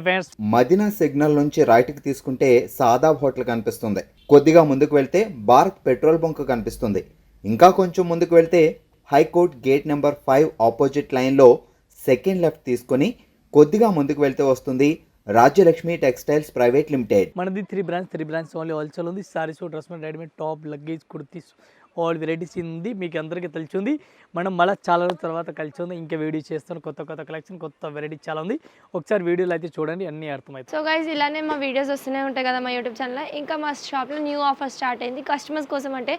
Hi friends మదినా signal నుంచి రైట్కి తీసుకుంటే సాదాబ్ హోటల్ కనిపిస్తుంది. కొద్దిగా ముందుకు వెళ్తే భారత్ పెట్రోల్ బంక్ కనిపిస్తుంది. ఇంకా కొంచెం ముందుకు వెళ్తే high court gate number five opposite లైన్లో సెకండ్ లెఫ్ట్ తీసుకొని కొద్దిగా ముందుకు వెళ్తే వస్తుంది రాజ్యలక్ష్మి టెక్స్టైల్స్ ప్రైవేట్ లిమిటెడ్. మనది three branch three branch only wholesale ఉంది. సారీస్ డ్రెస్ మెట్ readymade top luggage kurtis all varieties ఉంది మీకు అందరికీ తెలిసి ఉంది మనం మళ్ళీ చాలా రోజుల తర్వాత కలిసి ఉంది ఇంకా వీడియో చేస్తాను కొత్త కొత్త కలెక్షన్ కొత్త వెరైటీ చాలా ఉంది. ఒకసారి వీడియోలు అయితే చూడండి అన్నీ అర్థమవుతాయి. సో గైజ్ ఇలానే మా వీడియోస్ వస్తూనే ఉంటాయి కదా మా యూట్యూబ్ ఛానల్లో ఇంకా మా షాప్లో న్యూ ఆఫర్ స్టార్ట్ అయింది. కస్టమర్స్ కోసం అంటే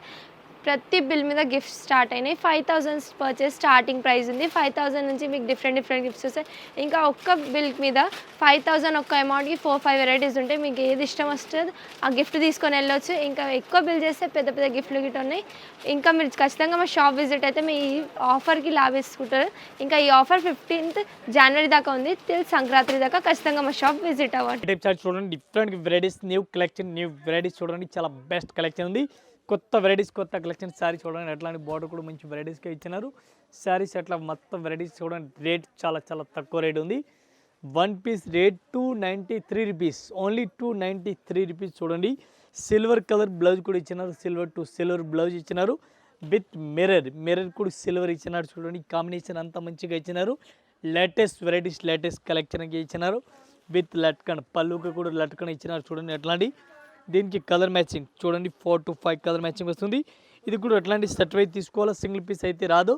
ప్రతి బిల్ మీద గిఫ్ట్స్ స్టార్ట్ అయినాయి. Five thousands purchase starting price ఉంది. ఫైవ్ థౌజండ్ నుంచి మీకు డిఫరెంట్ డిఫరెంట్ గిఫ్ట్స్ వస్తాయి. ఇంకా ఒక్క బిల్ మీద ఫైవ్ థౌసండ్ ఒక్క అమౌంట్కి ఫోర్ ఫైవ్ వెరైటీస్ ఉంటాయి మీకు ఏది ఇష్టం వస్తుంది ఆ గిఫ్ట్ తీసుకొని వెళ్ళొచ్చు. ఇంకా ఎక్కువ బిల్ చేస్తే పెద్ద పెద్ద గిఫ్ట్లు గిట్ ఉన్నాయి. ఇంకా మీరు ఖచ్చితంగా మా షాప్ విజిట్ అయితే మీ ఈ ఆఫర్కి లాభేసుకుంటారు. ఇంకా ఈ ఆఫర్ ఫిఫ్టీన్త్ జనవరి దాకా ఉంది. టిల్ సంక్రాంతి దాకా ఖచ్చితంగా మా షాప్ విజిట్ అవ్వండి. చూడండి. Different varieties new collection new varieties చూడండి. చాలా బెస్ట్ కలెక్షన్ ఉంది. కొత్త వెరైటీస్ కొత్త కలెక్షన్ శారీ చూడండి ఎట్లాంటి బార్డర్ కూడా మంచి వెరైటీస్గా ఇచ్చినారు. శారీస్ అట్లా మొత్తం వెరైటీస్ చూడండి రేట్ చాలా చాలా తక్కువ రేట్ ఉంది. One piece rate two ninety three rupees only two ninety three rupees చూడండి. సిల్వర్ కలర్ బ్లౌజ్ కూడా ఇచ్చినారు. సిల్వర్ టు సిల్వర్ బ్లౌజ్ ఇచ్చినారు. విత్ మిర్రర్ మిర్రర్ కూడా సిల్వర్ ఇచ్చినారు చూడండి. కాంబినేషన్ అంతా మంచిగా ఇచ్చినారు. లేటెస్ట్ వెరైటీస్ లేటెస్ట్ కలెక్షన్కి ఇచ్చినారు. విత్ లట్కన్ పళ్ళుకి కూడా లట్కన్ ఇచ్చినారు చూడండి ఎట్లాంటి దీనికి కలర్ మ్యాచింగ్. చూడండి four to five colour matching వస్తుంది. ఇది కూడా ఎట్లాంటి సెట్ వైజ్ తీసుకోవాలో సింగిల్ పీస్ అయితే రాదు.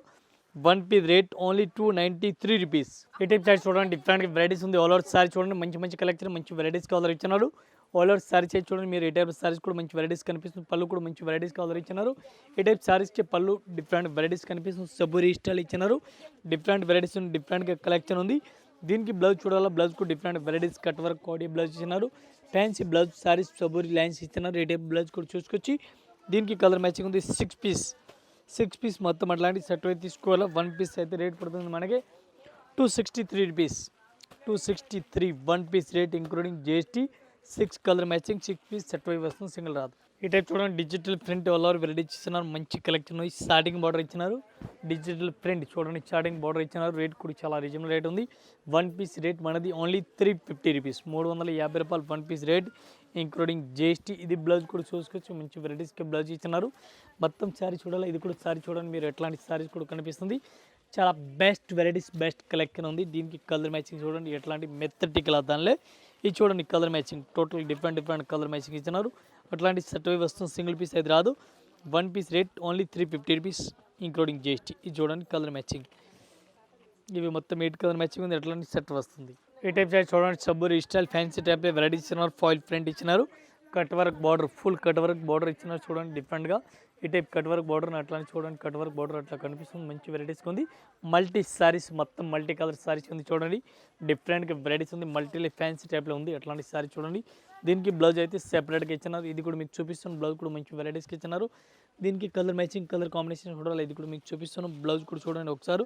One piece rate only two ninety three rupees ఈ టైప్ సారీ చూడండి డిఫరెంట్ వెరైటీస్ ఉంది. ఆల్ ఓవర్ సారీ చూడండి మంచి మంచి కలెక్షన్ మంచి వెరైటీస్ కలర్ ఇచ్చినారు. ఆల్ ఓవర్ సారీస్ అయితే చూడండి మీరు ఈ టైప్ సారీస్ కూడా మంచి వెరైటీస్ కనిపిస్తుంది. పళ్ళు కూడా మంచి వెరైటీస్ కలర్ ఇచ్చినారు. ఈ టైప్ సారీస్కి పళ్ళు డిఫరెంట్ వెరైటీస్ కనిపిస్తుంది. సబ్బురి స్టైల్ ఇచ్చినారు. డిఫరెంట్ వెరైటీస్ ఉంది డిఫరెంట్గా కలెక్షన్ ఉంది. దీనికి బ్లౌజ్ చూడాలా? బ్లౌజ్ కూడా డిఫరెంట్ వెరైటీస్ కట్ వర్క్ కోడి బ్లౌజ్ ఇచ్చినారు ఫ్యాన్సీ బ్లౌజ్ సారీస్ సబూరి లైన్స్ ఇస్తున్నారు. ఈ టైప్ బ్లౌజ్ కూడా చూసుకొచ్చి దీనికి కలర్ మ్యాచింగ్ ఉంది. సిక్స్ పీస్ సిక్స్ పీస్ మొత్తం అట్లాంటి సెట్ అయితే తీసుకోవాలా? వన్ పీస్ అయితే రేట్ పడుతుంది మనకి. Two sixty three rupees two sixty three one piece rate including GST six colour matching six piece set వైపు వస్తుంది సింగిల్ రాదు. ఈ టైప్ చూడండి డిజిటల్ ప్రింట్ వాళ్ళు వెరైటీ ఇచ్చినారు మంచి కలెక్షన్ స్టార్టింగ్ బార్డర్ ఇచ్చినారు. డిజిటల్ ప్రింట్ చూడండి స్టార్టింగ్ బార్డర్ ఇచ్చినారు. రేట్ కూడా చాలా రీజనబుల్ రేట్ ఉంది. వన్ పీస్ రేట్ మనది ఓన్లీ త్రీ ఫిఫ్టీ రూపీస్ మూడు వందల యాభై రూపాయలు one piece rate including GST ఇది బ్లౌజ్ కూడా చూసుకోవచ్చు. మంచి వెరైటీస్కి బ్లౌజ్ ఇచ్చినారు. మొత్తం శారీ చూడాలి. ఇది కూడా శారీ చూడండి. మీరు ఎట్లాంటి శారీస్ కూడా కనిపిస్తుంది. చాలా బెస్ట్ వెరైటీస్ బెస్ట్ కలెక్షన్ ఉంది. దీనికి కలర్ మ్యాచింగ్ చూడండి. ఎట్లాంటి మెత్తటి కలర్ దానిలో. ఇది చూడండి colour matching total different different colour matching ఇచ్చినారు. అట్లాంటి సెట్ అవి వస్తుంది సింగిల్ పీస్ అయితే రాదు. One piece rate only three fifty rupees including GST. ఇది చూడండి కలర్ మ్యాచింగ్. ఇవి మొత్తం ఎయిట్ కలర్ మ్యాచింగ్ ఉంది ఎట్లాంటి సెట్ వస్తుంది. ఈ టైప్ సైజ్ చూడండి సబ్బు స్టైల్ ఫ్యాన్సీ టైప్ వెరైటీ ఇచ్చినారు ఫాయిల్ ప్రింట్ ఇచ్చినారు. Cut work border full cut work border ఇచ్చినారు చూడండి డిఫరెంట్గా ఈ టైప్ కట్ వర్క్ బార్డర్ అట్లానే చూడండి కట్ వర్క్ బార్డర్ అట్లా కనిపిస్తుంది మంచి వెరైటీస్ ఉంది. మల్టీ సారీస్ మొత్తం మల్టీ కలర్ సారీస్ ఉంది చూడండి. డిఫరెంట్గా వెరైటీస్ ఉంది మల్టీలీ ఫ్యాన్సీ టైప్లో ఉంది అట్లాంటి సారీ చూడండి. దీనికి బ్లౌజ్ అయితే సెపరేట్గా ఇచ్చినారు. ఇది కూడా మీకు చూపిస్తున్నాను. బ్లౌజ్ కూడా మంచి వెరైటీస్కి ఇచ్చినారు. దీనికి కలర్ మ్యాచింగ్ కలర్ కాంబినేషన్ చూడాలి ఇది కూడా మీకు చూపిస్తున్నాను. బ్లౌజ్ కూడా చూడండి ఒకసారి.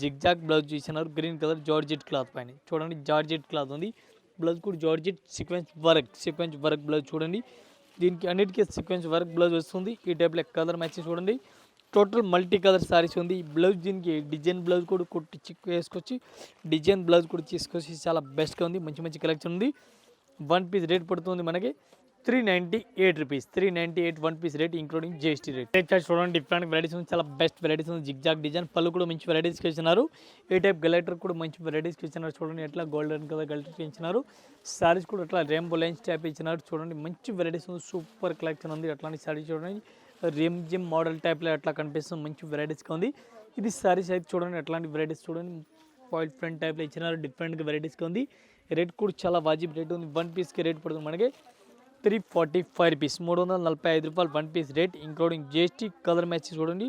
జిగ్జాగ్ బ్లౌజ్ ఇచ్చినారు. గ్రీన్ కలర్ జార్జెట్ క్లాత్ పైన. చూడండి జార్జెట్ క్లాత్ ఉంది. బ్లౌజ్ కూడా georgette sequence work sequence work blouse చూడండి. దీనికి అన్నిటికీ సీక్వెన్స్ వర్క్ బ్లౌజ్ వస్తుంది. ఈ టైప్లో కలర్ మ్యాచింగ్ చూడండి. టోటల్ మల్టీ కలర్ సారీస్ ఉంది. ఈ బ్లౌజ్ దీనికి డిజైన్ బ్లౌజ్ కూడా కుట్టి చిక్ వేసుకొచ్చి డిజైన్ బ్లౌజ్ కూడా తీసుకొచ్చి చాలా బెస్ట్గా ఉంది. మంచి మంచి కలెక్షన్ ఉంది. వన్ పీస్ రేట్ పడుతుంది మనకి three ninety eight rupees. Three ninety eight one piece rate including GST rate. Rate charge చూడండి డిఫరెంట్ వెరైటీస్ ఉంది. చాలా బెస్ట్ వెరైటీస్ ఉంది. జిగ్జాగ్ డిజైన్ పళ్ళు కూడా మంచి వెరైటీస్కి ఇచ్చినారు ఏ టైప్ గలెటర్ కూడా మంచి వెరైటీస్కి ఇచ్చినారు చూడండి ఎట్లా గోల్డెన్ కలర్ గలెటర్ ఇచ్చినారు శారీస్ కూడా అట్లా రెయిన్బో లైన్స్ టైప్ ఇచ్చినారు చూడండి మంచి వెరైటీస్ ఉంది. సూపర్ కలెక్షన్ ఉంది. అట్లాంటి శారీస్ చూడండి రిమ్ జిమ్ మోడల్ టైప్లో ఎట్లా కనిపిస్తుంది. మంచి వెరైటీస్గా ఉంది. ఇది సారీస్ అయితే చూడండి ఎట్లాంటి వెరైటీస్ చూడండి పాయింట్ ఫ్రంట్ టైప్లో ఇచ్చినారు డిఫరెంట్గా వెరైటీస్గా ఉంది. రేట్ కూడా చాలా వాజిబ్ రేట్ ఉంది. వన్ పీస్కి రేట్ పడుతుంది మనకి త్రీ ఫార్టీ ఫైవ్ రూపీస్ మూడు వందల నలభై ఐదు రూపాయలు one piece rate including GST colour match చూడండి.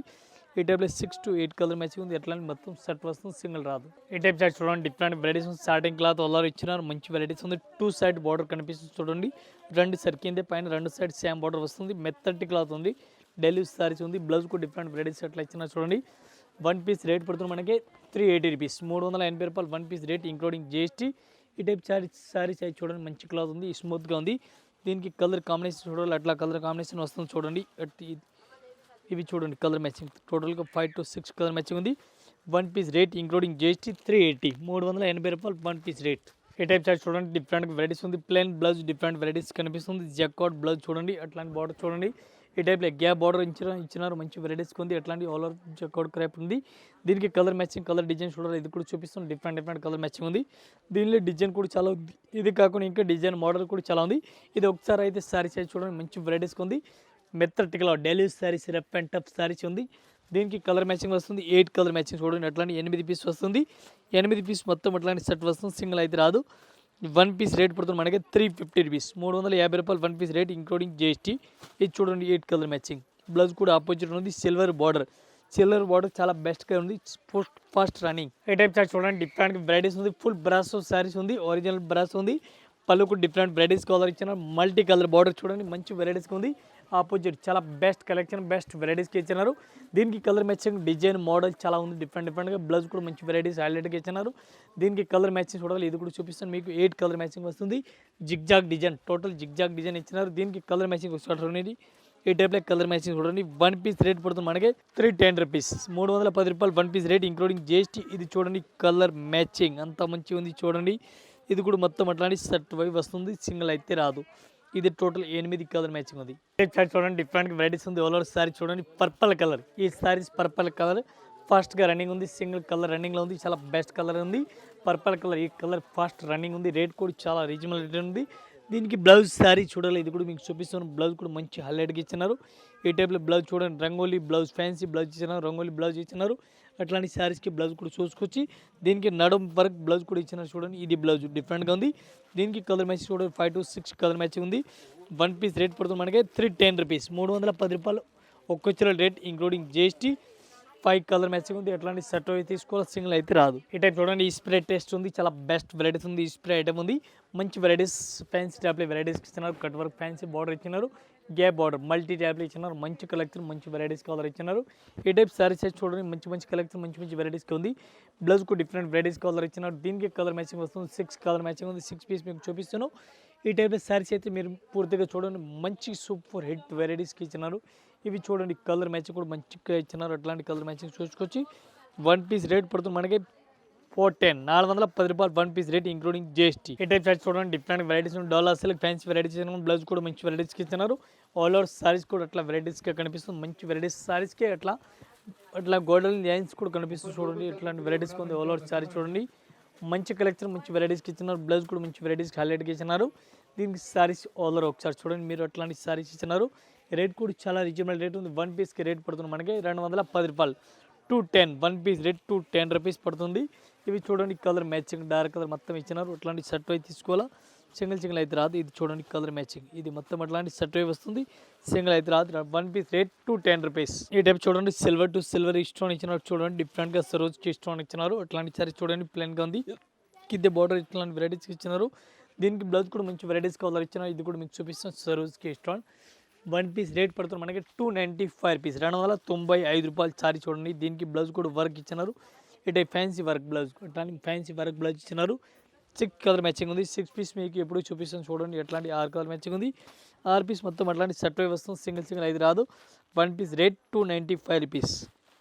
ఈ టైప్లో six to eight colour match ఉంది. ఎట్లా మొత్తం సెట్ వస్తుంది సింగిల్ రాదు. ఈ టైప్ చార్ట్ చూడండి డిఫరెంట్ వెరైటీస్ ఉంది. స్టార్టింగ్ క్లాత్ వల్ల ఇచ్చినారు మంచి వెరైటీస్ ఉంది. టూ సైడ్ బార్డర్ కనిపిస్తుంది చూడండి. రెండు సరికిందే పైన రెండు సైడ్ సేమ్ బార్డర్ వస్తుంది. మెత్తటి క్లాత్ ఉంది. డెలివరీ సారీస్ ఉంది. బ్లౌజ్ కూడా డిఫరెంట్ వెరైటీస్ ఎట్లా ఇచ్చినారు చూడండి. వన్ పీస్ రేట్ పడుతుంది మనకి త్రీ ఎయిటీ రూపీస్ మూడు వందల ఎనభై రూపాయలు one piece rate including GST ఈ టైప్ సారీ సారీ సైజ్ చూడండి మంచి క్లాత్ ఉంది స్మూత్గా ఉంది. దీనికి కలర్ కాంబినేషన్ చూడాలి అట్లా కలర్ కాంబినేషన్ వస్తుంది చూడండి. ఇవి చూడండి కలర్ మ్యాచింగ్ టోటల్గా five to six colour matching ఉంది. One piece rate including GST three eighty మూడు వందల ఎనభై రూపాయలు వన్ పీస్ రేట్ ఈ టైప్ చార్ట్ చూడండి డిఫరెంట్ వెరైటీస్ ఉంది. ప్లెయిన్ బ్లౌజ్ డిఫరెంట్ వెరైటీస్ కనిపిస్తుంది. జక్అట్ బ్లౌజ్ చూడండి అట్లాంటి బార్డర్ చూడండి. ఈ టైప్లో గ్యాప్ బార్డర్ ఇచ్చిన ఇచ్చినారు. మంచి వెరైటీస్ ఉంది. ఎట్లాంటి ఆల్ ఓవర్ జక్అట్ క్రాప్ ఉంది. దీనికి కలర్ మ్యాచింగ్ కలర్ డిజైన్ చూడాలి. ఇది కూడా చూపిస్తుంది డిఫరెంట్ డిఫరెంట్ కలర్ మ్యాచింగ్ ఉంది. దీనిలో డిజైన్ కూడా చాలా ఉంది. ఇది కాకుండా ఇంకా డిజైన్ మోడల్ కూడా చాలా ఉంది. ఇది ఒకసారి అయితే శారీస్ సైజ్ చూడండి. మంచి వెరైటీస్ ఉంది. మెత్తటికలో డైలీ శారీస్ రెప్ అండ్ టప్ శారీస్ ఉంది. దీనికి కలర్ మ్యాచింగ్ వస్తుంది. ఎయిట్ కలర్ మ్యాచింగ్ చూడండి. అట్లాంటి ఎనిమిది పీస్ వస్తుంది. ఎనిమిది పీస్ మొత్తం అట్లాంటి సెట్ వస్తుంది. సింగిల్ అయితే రాదు. వన్ పీస్ రేట్ పడుతుంది మనకి త్రీ ఫిఫ్టీ రూపీస్ మూడు వందల యాభై రూపాయలు one piece rate including GST ఇది చూడండి ఎయిట్ కలర్ మ్యాచింగ్ బ్లౌజ్ కూడా ఆపోజిట్ ఉంది సిల్వర్ బార్డర్ సిల్వర్ బార్డర్ చాలా బెస్ట్గా ఉంది పోస్ట్ ఫాస్ట్ రన్నింగ్ ఏ టైప్ చార్ట్ చూడండి డిఫరెంట్ వెరైటీస్ ఉంది ఫుల్ బ్రాస్ శారీస్ ఉంది ఒరిజినల్ బ్రాస్ ఉంది. పళ్ళు కూడా డిఫరెంట్ వెరైటీస్ కలర్ ఇచ్చిన మల్టీ కలర్ బార్డర్ చూడండి మంచి వెరైటీస్గా ఉంది. ఆపోజిట్ చాలా బెస్ట్ కలెక్షన్ బెస్ట్ వెరైటీస్కి ఇచ్చినారు. దీనికి కలర్ మ్యాచింగ్ డిజైన్ మోడల్ చాలా ఉంది. డిఫరెంట్ డిఫరెంట్గా బ్లౌజ్ కూడా మంచి వెరైటీస్ హైలైట్గా ఇచ్చినారు. దీనికి కలర్ మ్యాచింగ్ చూడాలి. ఇది కూడా చూపిస్తాను. మీకు ఎయిట్ కలర్ మ్యాచింగ్ వస్తుంది. Zigzag design total zigzag design ఇచ్చినారు. దీనికి కలర్ మ్యాచింగ్ వస్తుంది ఈ టైప్లో కలర్ మ్యాచింగ్ చూడండి. వన్ పీస్ రేట్ పడుతుంది మనకి త్రీ టెన్ రూపీస్ మూడు వందల పది రూపాయలు one piece rate including GST ఇది చూడండి కలర్ మ్యాచింగ్ అంత మంచిగా ఉంది చూడండి. ఇది కూడా మొత్తం అట్లాంటి సెట్ వై వస్తుంది. సింగిల్ అయితే రాదు. ఇది టోటల్ ఎనిమిది కలర్ మ్యాచింగ్ ఉంది. చార్ట్ చూడండి డిఫరెంట్ వెరైటీస్ ఉంది. ఓవర్ సారీ చూడండి పర్పల్ కలర్ ఈ సారీస్ పర్పల్ కలర్ ఫాస్ట్గా రన్నింగ్ ఉంది సింగిల్ కలర్ రన్నింగ్లో ఉంది చాలా బెస్ట్ కలర్ ఉంది. పర్పల్ కలర్ ఈ కలర్ ఫాస్ట్ రన్నింగ్ ఉంది. రేట్ కూడా చాలా రీజనబుల్ రేట్ ఉంది. దీనికి బ్లౌజ్ శారీ చూడాలి ఇది కూడా మీకు చూపిస్తాను. బ్లౌజ్ కూడా మంచి హైలైట్గా ఇచ్చినారు. ఈ టైప్లో బ్లౌజ్ చూడండి రంగోలీ బ్లౌజ్ ఫ్యాన్సీ బ్లౌజ్ ఇచ్చినారు రంగోలీ బ్లౌజ్ ఇచ్చినారు. అట్లాంటి శారీస్కి బ్లౌజ్ కూడా చూసుకొచ్చి దీనికి నడుం వర్క్ బ్లౌజ్ కూడా ఇచ్చినారు చూడండి ఇది బ్లౌజ్ డిఫరెంట్గా ఉంది. దీనికి కలర్ మ్యాచ్ చూడండి five to six colour match ఉంది. వన్ పీస్ రేట్ పడుతుంది మనకి త్రీ టెన్ రూపీస్ మూడు వందల పది రూపాయలు ఒక్కొచ్చిన rate including GST five colour matching ఉంది. ఎట్లాంటి సెట్ అయితే తీసుకోవాలి సింగిల్ అయితే రాదు. ఈ టైప్ చూడండి ఈ స్ప్రే టేస్ట్ ఉంది. చాలా బెస్ట్ వెరైటీస్ ఉంది. ఈ స్ప్రే ఐటమ్ ఉంది. మంచి వెరైటీస్ ఫ్యాన్సీ ట్యాబ్లెట్ వెరైటీస్ ఇస్తున్నారు. కట్ వర్క్ ఫ్యాన్సీ బార్డర్ ఇచ్చినారు. గ్యాప్ బార్డర్ మల్టీ ట్యాబ్లెట్ ఇచ్చినారు మంచి కలెక్షన్ మంచి వెరైటీస్ కలర్ ఇచ్చినారు. ఈ టైప్ సారీ సైజ్ చూడండి మంచి మంచి కలెక్షన్ మంచి మంచి వెరైటీస్కి ఉంది. బ్లౌజ్ కూడా డిఫరెంట్ వెరైటీస్ కలర్ ఇచ్చినారు. దీనికి కలర్ మ్యాచింగ్ వస్తుంది సిక్స్ కలర్ మ్యాచింగ్ ఉంది సిక్స్ పీస్ మీకు చూపిస్తాను ఈ టైప్ శారీస్ అయితే మీరు పూర్తిగా చూడండి మంచి సూపర్ హిట్ వెరైటీస్కి ఇచ్చినారు. ఇవి చూడండి కలర్ మ్యాచింగ్ కూడా మంచిగా ఇచ్చినారు. అట్లాంటి కలర్ మ్యాచింగ్ చూసుకొచ్చి వన్ పీస్ రేట్ పడుతుంది మనకి ఫోర్ టెన్ నాలుగు వందల పది రూపాయలు one piece rate including GST ఈ టైప్ షర్ట్స్ చూడండి different varieties dollar silk fancy varieties blouse కూడా మంచి వెరైటీస్కి ఇస్తున్నారు. ఆల్ ఓవర్ సారీస్ కూడా అట్లా వెరైటీస్గా కనిపిస్తుంది. మంచి వెరైటీస్ సారీస్కే అట్లా అట్లా గోల్డెన్ లైన్స్ కూడా కనిపిస్తుంది చూడండి. ఇట్లాంటి వెరైటీస్ ఉంది. ఆల్ ఓవర్ సారీ చూడండి. మంచి కలెక్షన్ మంచి వెరైటీస్కి ఇచ్చినారు బ్లౌజ్ కూడా మంచి వెరైటీస్కి హైలైట్కి ఇచ్చినారు దీనికి సారీస్ ఆల్ ఒకసారి చూడండి. మీరు అట్లాంటి సారీస్ ఇచ్చినారు రేట్ కూడా చాలా రీజనబుల్ రేట్ ఉంది. వన్ పీస్కి రేట్ పడుతుంది మనకి రెండు వందల పది రూపాయలు. Two ten one piece rate two ten rupees పడుతుంది. ఇవి చూడండి కలర్ మ్యాచింగ్ డార్క్ కలర్ మొత్తం ఇచ్చినారు. అట్లాంటి షర్ట్ అయితే తీసుకోవాలా? సింగిల్ సింగిల్ అయితే రాదు. ఇది చూడండి కలర్ మ్యాచింగ్. ఇది మొత్తం అట్లాంటి షర్ట్ వస్తుంది. సింగిల్ అయితే రాదు. One piece rate two ten rupees. ఈ టైప్ చూడండి సిల్వర్ టు సిల్వర్ స్టోన్ ఇచ్చినారు చూడండి. డిఫరెంట్గా సరోజ్కి స్టోన్ ఇచ్చినారు. అట్లాంటి సారీ చూడండి ప్లెయిన్గా ఉంది. కింద బార్డర్ ఇట్లాంటి వెరైటీస్ ఇచ్చినారు. దీనికి బ్లౌజ్ కూడా మంచి వెరైటీస్ కలర్ ఇచ్చినారు. ఇది కూడా మీకు చూపిస్తాం సరోజ్కి స్టోన్ వన్ పీస్ రేట్ పడుతుంది మనకి టూ నైంటీ ఫైవ్ రూపీస్. రెండు వందల తొంభై ఐదు రూపాయలు సారీ చూడండి. దీనికి బ్లౌజ్ కూడా వర్క్ ఇచ్చినారు. ఇటు ఫ్యాన్సీ వర్క్ బ్లౌజ్ అట్లాంటి ఫ్యాన్సీ వర్క్ బ్లౌజ్ ఇచ్చినారు. సిక్స్ కలర్ మ్యాచింగ్ ఉంది. సిక్స్ పీస్ మీకు ఎప్పుడు చూపిస్తాను చూడండి ఎట్లాంటి ఆరు కలర్ మ్యాచింగ్ ఉంది. ఆరు పీస్ మొత్తం అట్లాంటి సెట్ వస్తుంది. సింగిల్ సింగిల్ ఐదు రాదు. One piece rate two ninety five rupees.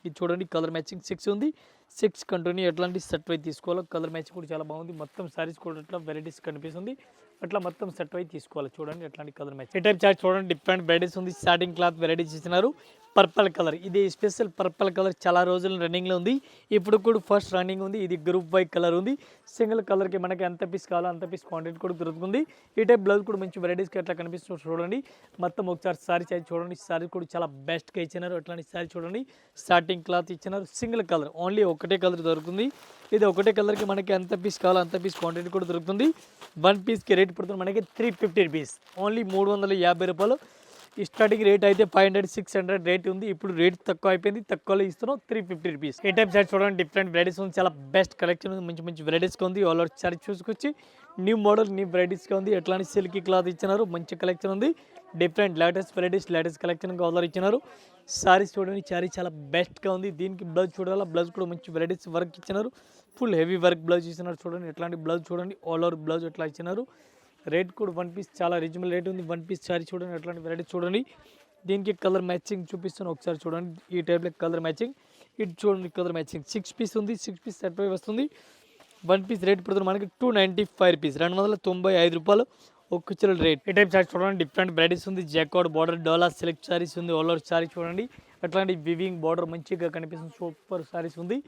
ఇది చూడండి కలర్ మ్యాచింగ్ సిక్స్ ఉంది. సిక్స్ కంటిన్యూ ఎట్లాంటి సెట్ వై తీసుకోవాలో కలర్ మ్యాచింగ్ కూడా చాలా బాగుంది. మొత్తం సారీస్ కూడా అట్లా వెరైటీస్ కనిపిస్తుంది. అట్లా మొత్తం సెట్ వై తీసుకోవాలి. చూడండి ఎట్లాంటి కలర్ మ్యాచ్ ఈ టైప్ చార్ట్ చూడండి డిఫరెంట్ వెరైటీస్ ఉంది. స్టార్టింగ్ క్లాత్ వెరైటీస్ ఇచ్చినారు. పర్పల్ కలర్ ఇది స్పెషల్ పర్పల్ కలర్ చాలా రోజులు రన్నింగ్లో ఉంది. ఇప్పుడు కూడా ఫస్ట్ రన్నింగ్ ఉంది. ఇది గ్రూప్ బై కలర్ ఉంది. సింగిల్ కలర్కి మనకి ఎంత పీస్ కావాలో అంత పీస్ క్వాంటిటీ కూడా దొరుకుతుంది. ఈ టైప్ బ్లౌజ్ కూడా మంచి వెరైటీస్కి ఎట్లా కనిపిస్తుంది. చూడండి. మొత్తం ఒకసారి సారీ చార్జ్ చూడండి. సారీ కూడా చాలా బెస్ట్గా ఇచ్చినారు. అట్లాంటి సారీ చూడండి. స్టార్టింగ్ క్లాత్ ఇచ్చినారు. సింగిల్ కలర్ ఓన్లీ ఒకటే కలర్ దొరుకుతుంది. ఇది ఒకటే కలర్కి మనకి ఎంత పీస్ కావాలో అంత పీస్ క్వాంటిటీ కూడా దొరుకుతుంది. వన్ పీస్కి రేట్ పడుతుంది మనకి త్రీ ఫిఫ్టీ రూపీస్ ఓన్లీ మూడు వందల యాభై రూపాయలు. స్టార్టింగ్ రేట్ అయితే five hundred six hundred rate ఉంది. ఇప్పుడు రేట్ తక్కువ అయిపోయింది. తక్కువలో ఇస్తున్నాం. Three fifty rupees. ఏ టైప్ సైడ్ చూడండి. డిఫరెంట్ వెరైటీస్ ఉంది. చాలా బెస్ట్ కలెక్షన్ ఉంది. మంచి మంచి వెరైటీస్గా ఉంది. ఆల్ ఓవర్ చూసుకొచ్చి న్యూ మోడల్ న్యూ వెరైటీస్గా ఉంది. ఎట్లాంటి సిల్కీ క్లాత్ ఇచ్చినారు? మంచి కలెక్షన్ ఉంది. Different latest varieties latest collection order ఇచ్చినారు. సారీస్ చూడండి. సారీ చాలా బెస్ట్గా ఉంది. దీనికి బ్లౌజ్ చూడాలా? బ్లౌజ్ కూడా మంచి వెరైటీస్ వర్క్ ఇచ్చినారు. ఫుల్ హెవీ వర్క్ బ్లౌజ్ ఇచ్చినారు. చూడండి. ఎట్లాంటి బ్లౌజ్ చూడండి. ఆల్ ఓవర్ బ్లౌజ్ ఎట్లా ఇచ్చినారు? రేట్ కూడా వన్ పీస్ చాలా రీజనబుల్ రేట్ ఉంది. వన్ పీస్ చారీ చూడండి అట్లాంటి వెరైటీ చూడండి. దీనికి కలర్ మ్యాచింగ్ చూపిస్తాను ఒకసారి చూడండి. ఈ టైప్లో కలర్ మ్యాచింగ్ ఇటు చూడండి కలర్ మ్యాచింగ్ సిక్స్ పీస్ ఉంది సిక్స్ పీస్ సెట్ వస్తుంది. వన్ పీస్ రేట్ పడుతుంది మనకి టూ నైంటీ ఫైవ్ రూపీస్ రెండు వందల తొంభై ఐదు రూపాయలు ఒక కుర్చీల రేట్ ఈ టైప్ సారీస్ చూడండి డిఫరెంట్ వెరైటీస్ ఉంది. జాకాడ్ బార్డర్ డోలా సిల్క్ సారీస్ ఉంది. ఓలర్ సారీ చూడండి. అట్లాంటి వివింగ్ బార్డర్ మంచిగా కనిపిస్తుంది. సూపర్ సారీస్ ఉంది.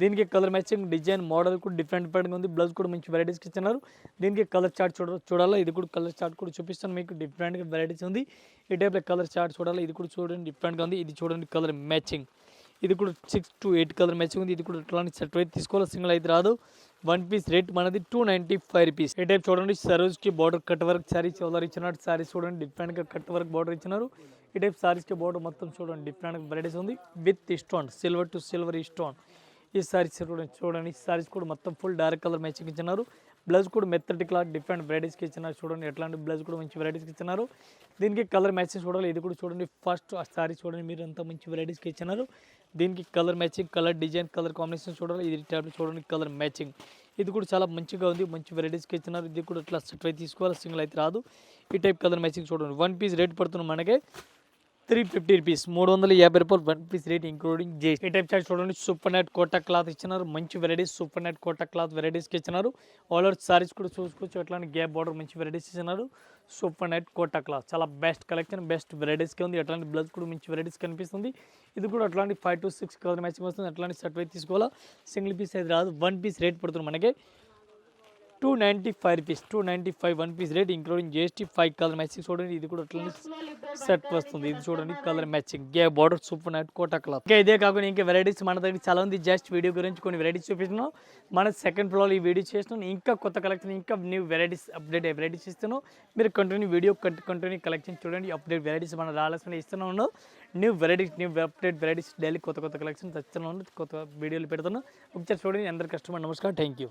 దీనికి కలర్ మ్యాచింగ్ డిజైన్ మోడల్ కూడా డిఫరెంట్ డిఫరెంట్గా ఉంది. బ్లౌజ్ కూడా మంచి వెరైటీస్కి ఇచ్చినారు దీనికి కలర్ చార్ట్ చూడ చూడాలి? ఇది కూడా కలర్ చార్ట్ కూడా చూపిస్తాను. మీకు డిఫరెంట్గా వెరైటీస్ ఉంది. ఈ టైప్లో కలర్ చార్ట్ చూడాలి? ఇది కూడా చూడండి డిఫరెంట్గా ఉంది. ఇది చూడండి కలర్ మ్యాచింగ్. ఇది కూడా six to eight colour matching ఉంది. ఇది కూడా ఇట్లాంటి సెట్ అయితే తీసుకోవాలి. సింగిల్ అయితే రాదు. వన్ పీస్ రేట్ మనది టూ నైంటీ ఫైవ్ రూపీస్ ఈ టైప్ చూడండి. సరోజ్కి బార్డర్ కట్ వర్క్ సారీస్ ఎవరు ఇచ్చినారు సారీస్ చూడండి. డిఫరెంట్గా కట్ వర్క్ బార్డర్ ఇచ్చినారు. ఈ టైప్ సారీస్కి బార్డర్ మొత్తం చూడండి. డిఫరెంట్ వెరైటీస్ ఉంది. With stone silver to silver stone ఈ సారీస్ చూడండి. చూడండి ఈ సారీస్ కూడా మొత్తం ఫుల్ డార్క్ కలర్ మ్యాచింగ్ ఇచ్చినారు. బ్లౌజ్ కూడా మెత్తటి క్లాత్ డిఫరెంట్ వెరైటీస్కి ఇచ్చినారు. చూడండి ఎట్లాంటి బ్లౌజ్ కూడా మంచి వెరైటీస్కి ఇచ్చినారు. దీనికి కలర్ మ్యాచింగ్ చూడాలి. ఇది కూడా చూడండి ఫస్ట్ ఆ సారీ చూడండి మీరు అంత మంచి వెరైటీస్కి ఇచ్చినారు. దీనికి colour matching colour design colour combination చూడాలి. ఇది ట్యాబ్ చూడండి కలర్ మ్యాచింగ్ ఇది కూడా చాలా మంచిగా ఉంది. మంచి వెరైటీస్కి ఇచ్చినారు. ఇది కూడా ఇట్లా సెట్ తీసుకోవాలి. సింగిల్ అయితే రాదు. ఈ టైప్ కలర్ మ్యాచింగ్ చూడండి. వన్ పీస్ రేట్ పడుతుంది మనకి. త్రీ ఫిఫ్టీ రూపీస్ మూడు వందల యాభై రూపాయలు వన్ పీస్ రేట్ ఇంక్లూడింగ్ జే. ఈ టైప్ చార్ట్ చూడండి సూపర్ నెట్ కోటా క్లాత్ ఇచ్చినారు మంచి varieties super net Kota cloth వెరైటీస్కి ఇచ్చినారు. ఆల్ ఓవర్ సారీస్ కూడా చూసుకోవచ్చు ఎట్లాంటి గ్యాప్ బార్డర్ మంచి వెరైటీస్ ఇచ్చినారు. సూపర్ నైట్ కోటా క్లాత్ చాలా బెస్ట్ కలెక్షన్ బెస్ట్ వెరైటీస్కి ఉంది ఎట్లాంటి బ్లౌజ్ కూడా మంచి వెరైటీస్ కనిపిస్తుంది. ఇది కూడా అట్లాంటి five to six colour matching వస్తుంది అట్లాంటి సెట్ అయితే తీసుకోవాలా? సింగిల్ పీస్ అయితే రాదు వన్ పీస్ రేట్ పడుతుంది మనకి. Two ninety five rupees two ninety five one piece rate including GST five colour matching చూడండి ఇది కూడా అట్లనే సెట్ వస్తుంది. ఇది చూడండి కలర్ మ్యాచింగ్ గే border super net Kota cloth ఇంకా ఇదే కాకుండా ఇంకా వెరైటీస్ మన దగ్గర చాలా ఉంది. జస్ట్ వీడియో గురించి కొన్ని వెరైటీస్ చూపిస్తున్నాం. మన సెకండ్ ఫ్లోర్ ఈ వీడియో చేస్తున్నాం. ఇంకా కొత్త కలెక్షన్ ఇంకా న్యూ వెరైటీస్ అప్డేట్ వెరైటీస్ ఇస్తున్నాం. మీరు కంటిన్యూ వీడియో కంటిన్యూ కలెక్షన్ చూడండి అప్డేట్ వెరైటీస్ మన రావాల్సిన ఇస్తున్నాను new varieties new update varieties daily కొత్త కొత్త కలెక్షన్ తెస్తున్నాం కొత్త వీడియోలు పెడుతున్నాం ఒకసారి చూడండి అందరు కస్టమర్ నమస్కారం థ్యాంక్ యూ